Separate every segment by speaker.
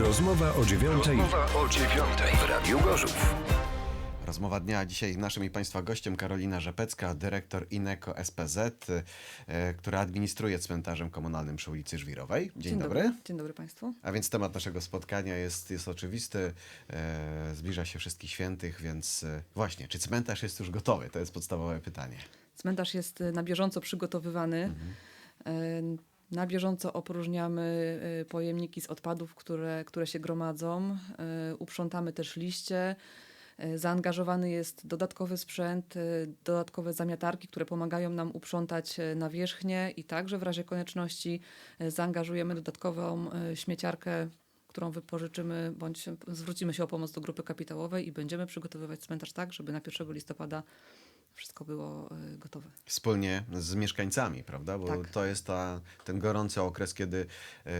Speaker 1: Rozmowa o dziewiątej
Speaker 2: Rozmowa o dziewiątej w Radiu Gorzów.
Speaker 3: Rozmowa dnia dzisiaj naszym i Państwa gościem Karolina Rzepecka, dyrektor INECO SPZ, e, która administruje cmentarzem komunalnym przy ulicy Żwirowej. Dzień, dobry.
Speaker 4: Dzień dobry Państwu.
Speaker 3: A więc temat naszego spotkania jest, jest oczywisty. E, zbliża się wszystkich świętych, więc e, właśnie, czy cmentarz jest już gotowy? To jest podstawowe pytanie.
Speaker 4: Cmentarz jest na bieżąco przygotowywany. Y, Na bieżąco opróżniamy y, pojemniki z odpadów, które, które się gromadzą. Y, Uprzątamy też liście. Y, Zaangażowany jest dodatkowy sprzęt, dodatkowe zamiatarki, które pomagają nam uprzątać nawierzchnię i także w razie konieczności zaangażujemy dodatkową śmieciarkę, którą wypożyczymy bądź zwrócimy się o pomoc do grupy kapitałowej i będziemy przygotowywać cmentarz tak, żeby na 1 listopada wszystko było y, gotowe.
Speaker 3: Wspólnie z mieszkańcami, prawda? Bo
Speaker 4: Tak.
Speaker 3: to jest ta, ten gorący okres, kiedy e,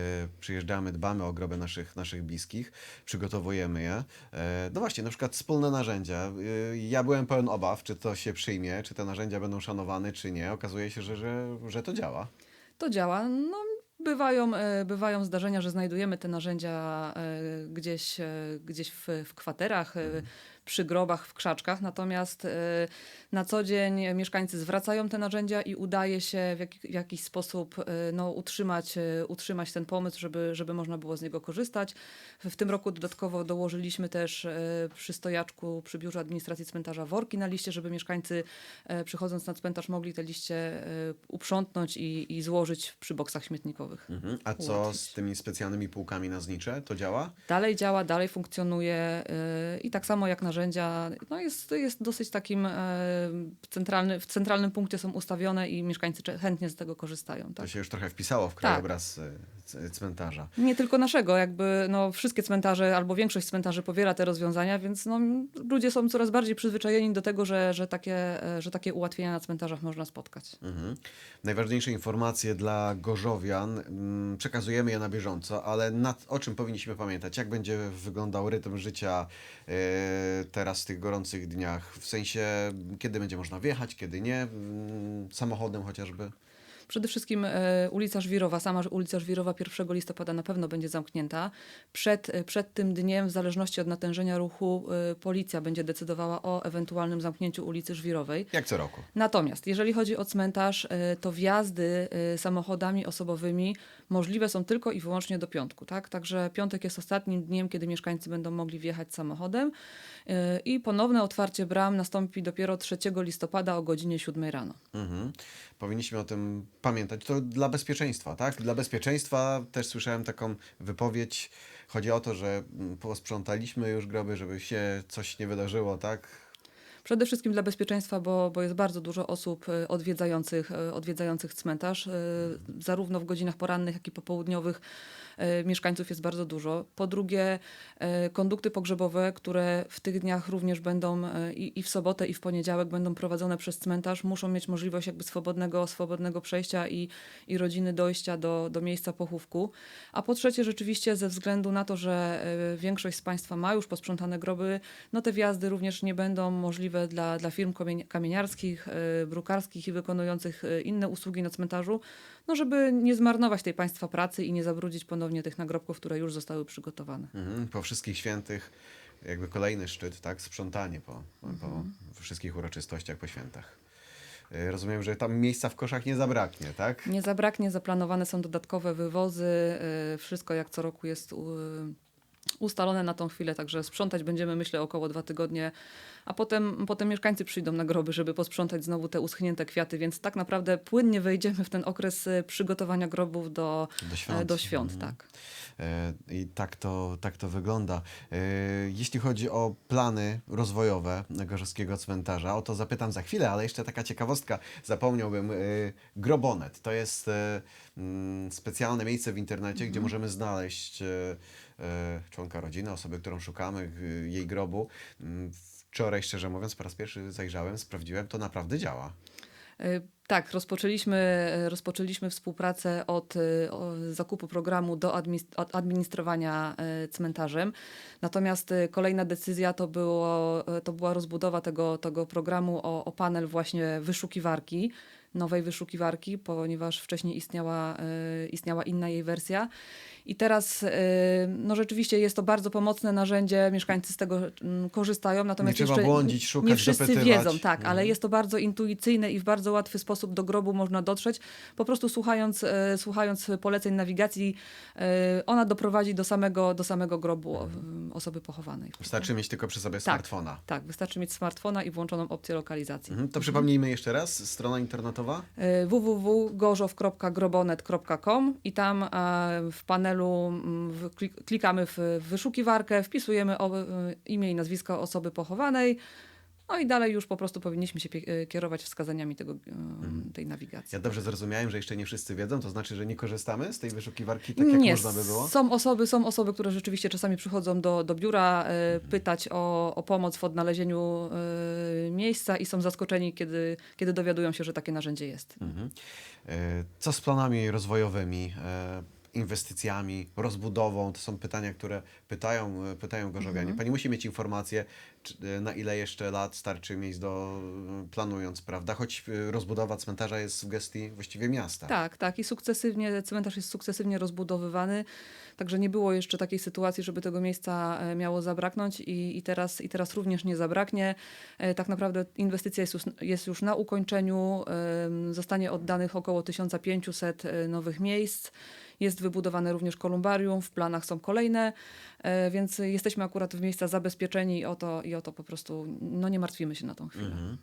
Speaker 3: przyjeżdżamy, dbamy o groby naszych, naszych bliskich, przygotowujemy je. E, no właśnie, na przykład wspólne narzędzia. E, ja byłem pełen obaw, czy to się przyjmie, czy te narzędzia będą szanowane, czy nie. Okazuje się, że, że, że to działa.
Speaker 4: To działa. No, bywają, e, bywają zdarzenia, że znajdujemy te narzędzia e, gdzieś, e, gdzieś w, w kwaterach, e, przy grobach, w krzaczkach. Natomiast e, na co dzień mieszkańcy zwracają te narzędzia i udaje się w, jak, w jakiś sposób e, no, utrzymać, e, utrzymać ten pomysł, żeby, żeby można było z niego korzystać. W, tym roku dodatkowo dołożyliśmy też przy stojaczku przy biurze administracji cmentarza worki na liście, żeby mieszkańcy przychodząc na cmentarz mogli te liście uprzątnąć i, i złożyć przy boksach śmietnikowych.
Speaker 3: Mhm. A co
Speaker 4: Ułatwić.
Speaker 3: z tymi specjalnymi półkami na znicze? To działa?
Speaker 4: Dalej działa, dalej funkcjonuje i tak samo jak narzędzia, no jest, jest dosyć takim yy, centralny, w centralnym punkcie są ustawione i mieszkańcy chętnie z tego korzystają.
Speaker 3: To
Speaker 4: Tak?
Speaker 3: się już trochę wpisało w krajobraz e, c- cmentarza.
Speaker 4: Nie tylko naszego, jakby no, wszystkie cmentarze albo większość cmentarzy powiera te rozwiązania, więc no, ludzie są coraz bardziej przyzwyczajeni do tego, że, że, takie, e, że takie ułatwienia na cmentarzach można spotkać.
Speaker 3: Mhm. Najważniejsze informacje dla gorzowian mm, przekazujemy je na bieżąco, ale nad, o czym powinniśmy pamiętać? Jak będzie wyglądał rytm życia e, teraz w tych gorących dniach? W sensie, kiedy będzie można wjechać, kiedy nie, mm, samochodem chociażby?
Speaker 4: Przede wszystkim e, ulica Żwirowa, sama ulica Żwirowa 1 listopada na pewno będzie zamknięta. Przed, e, przed tym dniem, w zależności od natężenia ruchu, e, policja będzie decydowała o ewentualnym zamknięciu ulicy Żwirowej.
Speaker 3: Jak co roku.
Speaker 4: Natomiast jeżeli chodzi o cmentarz, to wjazdy samochodami osobowymi możliwe są tylko i wyłącznie do piątku. Tak? Także piątek jest ostatnim dniem, kiedy mieszkańcy będą mogli wjechać samochodem i ponowne otwarcie bram nastąpi dopiero 3 listopada o godzinie 7 rano.
Speaker 3: Mhm. Powinniśmy o tym pamiętać. To dla bezpieczeństwa, tak? Dla bezpieczeństwa też słyszałem taką wypowiedź. Chodzi o to, że mm, posprzątaliśmy już groby, żeby się coś nie wydarzyło, tak?
Speaker 4: Przede wszystkim dla bezpieczeństwa, bo, bo jest bardzo dużo osób e, odwiedzających, e, odwiedzających cmentarz. e, Zarówno w godzinach porannych, jak i popołudniowych mieszkańców jest bardzo dużo. Po drugie, kondukty pogrzebowe, które w tych dniach również będą i, i w sobotę, i w poniedziałek będą prowadzone przez cmentarz, muszą mieć możliwość jakby swobodnego, swobodnego przejścia i, i rodziny dojścia do, do miejsca pochówku. A po trzecie, rzeczywiście ze względu na to, że większość z Państwa ma już posprzątane groby, no te wjazdy również nie będą możliwe dla, dla firm kamieni- kamieniarskich, e, brukarskich i wykonujących e, inne usługi na cmentarzu, no żeby nie zmarnować tej Państwa pracy i nie zabrudzić ponownie tych nagrobków, które już zostały przygotowane.
Speaker 3: Mhm. Po wszystkich świętych jakby kolejny szczyt, tak? Sprzątanie po, po, po wszystkich uroczystościach, po świętach. Y, Rozumiem, że tam miejsca w koszach nie zabraknie, tak?
Speaker 4: Nie zabraknie, zaplanowane są dodatkowe wywozy, e, wszystko jak co roku jest ustalone na tą chwilę, także sprzątać będziemy myślę około dwa tygodnie, a potem, potem mieszkańcy przyjdą na groby, żeby posprzątać znowu te uschnięte kwiaty, więc tak naprawdę płynnie wejdziemy w ten okres e, przygotowania grobów do,
Speaker 3: Do świąt.
Speaker 4: e, do świąt
Speaker 3: Mhm.
Speaker 4: tak.
Speaker 3: E, I tak to, tak to wygląda. E, Jeśli chodzi o plany rozwojowe Gorzowskiego Cmentarza, o to zapytam za chwilę, ale jeszcze taka ciekawostka, zapomniałbym. e, Grobonet to jest e, mm, specjalne miejsce w internecie, gdzie możemy znaleźć e, e, członka rodziny, osoby, którą szukamy, e, jej grobu. Wczoraj, szczerze mówiąc, po raz pierwszy zajrzałem, sprawdziłem, to naprawdę działa.
Speaker 4: E, Tak, rozpoczęliśmy, e, rozpoczęliśmy współpracę od e, o, zakupu programu do od administrowania cmentarzem. Natomiast kolejna decyzja to, było, to była rozbudowa tego, tego programu o, o panel właśnie wyszukiwarki. nowej wyszukiwarki, ponieważ wcześniej istniała, istniała inna jej wersja. I teraz e, no rzeczywiście jest to bardzo pomocne narzędzie, mieszkańcy z tego mm, korzystają, natomiast
Speaker 3: Nie trzeba błądzić, szukać,
Speaker 4: nie wszyscy
Speaker 3: dopytywać.
Speaker 4: wiedzą, tak,
Speaker 3: Mhm.
Speaker 4: ale jest to bardzo intuicyjne i w bardzo łatwy sposób do grobu można dotrzeć, po prostu słuchając, e, słuchając poleceń nawigacji, e, ona doprowadzi do samego, do samego grobu o- osoby pochowanej.
Speaker 3: Wystarczy mieć tylko przy sobie
Speaker 4: Tak.
Speaker 3: smartfona.
Speaker 4: Tak, wystarczy mieć smartfona i włączoną opcję lokalizacji.
Speaker 3: Mhm. To przypomnijmy jeszcze raz, strona internetowa.
Speaker 4: Www.gorzow.grobonet.com i tam w panelu mm, klikamy w wyszukiwarkę, wpisujemy e, imię i nazwisko osoby pochowanej, no i dalej już po prostu powinniśmy się e, kierować wskazaniami tego, e, tej nawigacji.
Speaker 3: Ja dobrze zrozumiałem, że jeszcze nie wszyscy wiedzą, to znaczy, że nie korzystamy z tej wyszukiwarki tak, jak
Speaker 4: Nie,
Speaker 3: można by było?
Speaker 4: Są osoby, są osoby, które rzeczywiście czasami przychodzą do, do biura e, pytać o, o pomoc w odnalezieniu miejsca i są zaskoczeni, kiedy, kiedy dowiadują się, że takie narzędzie jest.
Speaker 3: Mhm. Co z planami rozwojowymi, inwestycjami, rozbudową? To są pytania, które pytają, pytają gorzowianie.
Speaker 4: Mhm.
Speaker 3: Pani musi mieć informację, czy, e, na ile jeszcze lat starczy miejsc do e, planując, prawda? Choć e, rozbudowa cmentarza jest w gestii właściwie miasta.
Speaker 4: Tak, tak. I sukcesywnie, cmentarz jest sukcesywnie rozbudowywany, także nie było jeszcze takiej sytuacji, żeby tego miejsca miało zabraknąć i, i, teraz, i teraz również nie zabraknie. Tak naprawdę inwestycja jest już, jest już na ukończeniu, zostanie oddanych około 1500 e, nowych miejsc. Jest wybudowane również kolumbarium, w planach są kolejne, e, więc jesteśmy akurat w miejsca zabezpieczeni i o to, i o to po prostu no nie martwimy się na tą chwilę.
Speaker 3: Mhm.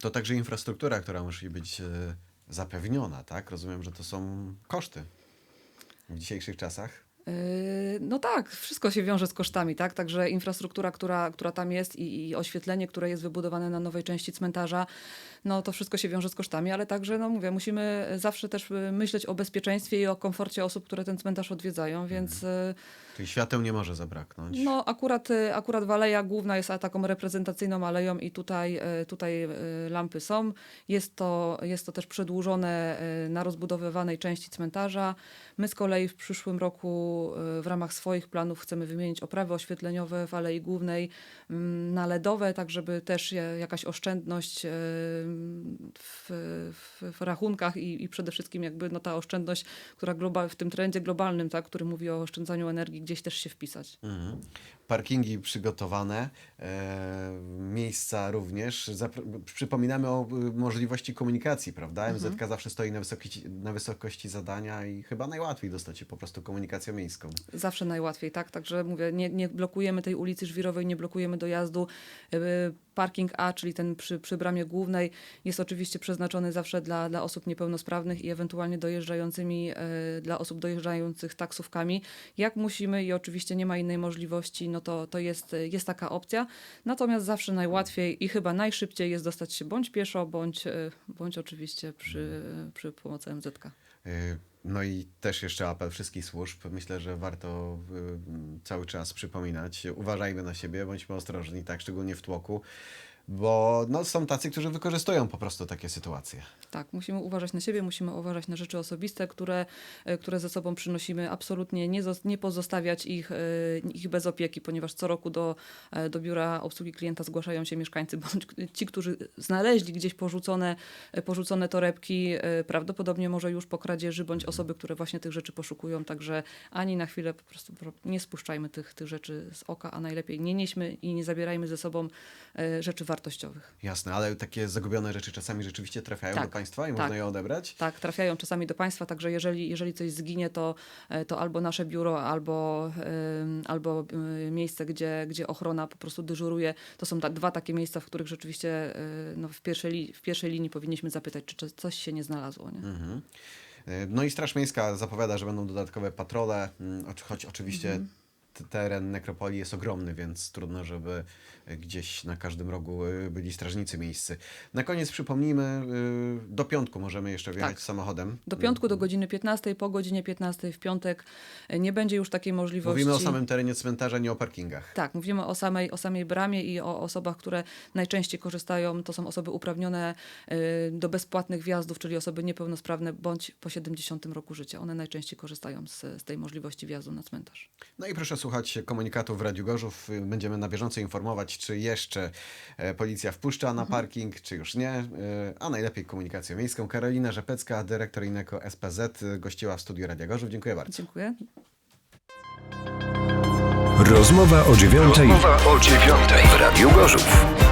Speaker 3: To także infrastruktura, która musi być e, zapewniona, tak? Rozumiem, że to są koszty w dzisiejszych czasach.
Speaker 4: Yy, No tak, wszystko się wiąże z kosztami, tak? Także infrastruktura, która, która tam jest i, i oświetlenie, które jest wybudowane na nowej części cmentarza, no to wszystko się wiąże z kosztami, ale także, no mówię, musimy zawsze też y, myśleć o bezpieczeństwie i o komforcie osób, które ten cmentarz odwiedzają, więc y,
Speaker 3: Czyli świateł nie może zabraknąć.
Speaker 4: no akurat, y, akurat Aleja Główna jest taką reprezentacyjną aleją i tutaj, tutaj lampy są. Jest to, jest to też przedłużone na rozbudowywanej części cmentarza. My z kolei w przyszłym roku w ramach swoich planów chcemy wymienić oprawy oświetleniowe w Alei Głównej mm, na LEDowe, tak żeby też jakaś oszczędność y, w, w, w rachunkach i, i przede wszystkim jakby no ta oszczędność, która global, w tym trendzie globalnym, tak, który mówi o oszczędzaniu energii, gdzieś też się wpisać.
Speaker 3: Mhm. Parkingi przygotowane, e, miejsca również. Przypominamy o y, możliwości komunikacji, prawda?
Speaker 4: Mhm.
Speaker 3: MZK zawsze stoi na wysokości, na wysokości zadania i chyba najłatwiej dostać się po prostu komunikacją miejską.
Speaker 4: Zawsze najłatwiej, tak? Także mówię, nie, nie blokujemy tej ulicy Żwirowej, nie blokujemy dojazdu. Parking A, czyli ten przy, przy bramie głównej, jest oczywiście przeznaczony zawsze dla, dla osób niepełnosprawnych i ewentualnie dojeżdżającymi, yy, dla osób dojeżdżających taksówkami. Jak musimy i oczywiście nie ma innej możliwości, no to, to jest, jest taka opcja. Natomiast zawsze najłatwiej i chyba najszybciej jest dostać się bądź pieszo, bądź, yy, bądź oczywiście przy, przy pomocy MZK.
Speaker 3: No i też jeszcze apel wszystkich służb. Myślę, że warto y, cały czas przypominać. Uważajmy na siebie, bądźmy ostrożni, tak, szczególnie w tłoku, bo no, są tacy, którzy wykorzystują po prostu takie sytuacje.
Speaker 4: Tak, musimy uważać na siebie, musimy uważać na rzeczy osobiste, które, e, które ze sobą przynosimy. Absolutnie nie, nie pozostawiać ich, e, ich bez opieki, ponieważ co roku do, e, do biura obsługi klienta zgłaszają się mieszkańcy, bądź ci, którzy znaleźli gdzieś porzucone, porzucone torebki, prawdopodobnie może już po kradzieży, bądź osoby, które właśnie tych rzeczy poszukują. Także ani na chwilę po prostu pro- nie spuszczajmy tych, tych rzeczy z oka, a najlepiej nie nieśmy i nie zabierajmy ze sobą rzeczy wartościowych.
Speaker 3: Jasne, ale takie zagubione rzeczy czasami rzeczywiście trafiają
Speaker 4: Tak,
Speaker 3: do Państwa i
Speaker 4: tak.
Speaker 3: można je odebrać?
Speaker 4: Tak, trafiają czasami do państwa, także jeżeli, jeżeli coś zginie, to, e, to albo nasze biuro, albo, albo y, miejsce, gdzie, gdzie ochrona po prostu dyżuruje. To są ta, dwa takie miejsca, w których rzeczywiście y, no, w, pierwszej, w pierwszej linii powinniśmy zapytać, czy, coś się nie znalazło. Nie?
Speaker 3: Mhm. E, No i Straż Miejska zapowiada, że będą dodatkowe patrole, choć oczywiście
Speaker 4: Mhm.
Speaker 3: Teren nekropolii jest ogromny, więc trudno, żeby e, gdzieś na każdym rogu e, byli strażnicy miejscy. Na koniec przypomnijmy, e, do piątku możemy jeszcze wjechać
Speaker 4: Tak.
Speaker 3: samochodem.
Speaker 4: Do piątku, do godziny 15, po godzinie 15 w piątek nie będzie już takiej możliwości.
Speaker 3: Mówimy o samym terenie cmentarza, nie o parkingach.
Speaker 4: Tak, mówimy o samej, o samej bramie i o osobach, które najczęściej korzystają. To są osoby uprawnione do bezpłatnych wjazdów, czyli osoby niepełnosprawne bądź po 70 roku życia. One najczęściej korzystają z, z tej możliwości wjazdu na cmentarz.
Speaker 3: No i proszę słuchać. Słuchać komunikatów w Radiu Gorzów. Będziemy na bieżąco informować, czy jeszcze e, policja wpuszcza na parking, czy już nie. Y, A najlepiej komunikację miejską. Karolina Rzepecka, dyrektor Ineko SPZ, gościła w studiu Radia Gorzów. Dziękuję bardzo.
Speaker 4: Dziękuję.
Speaker 2: Rozmowa o dziewiątej. Rozmowa o dziewiątej w Radiu Gorzów.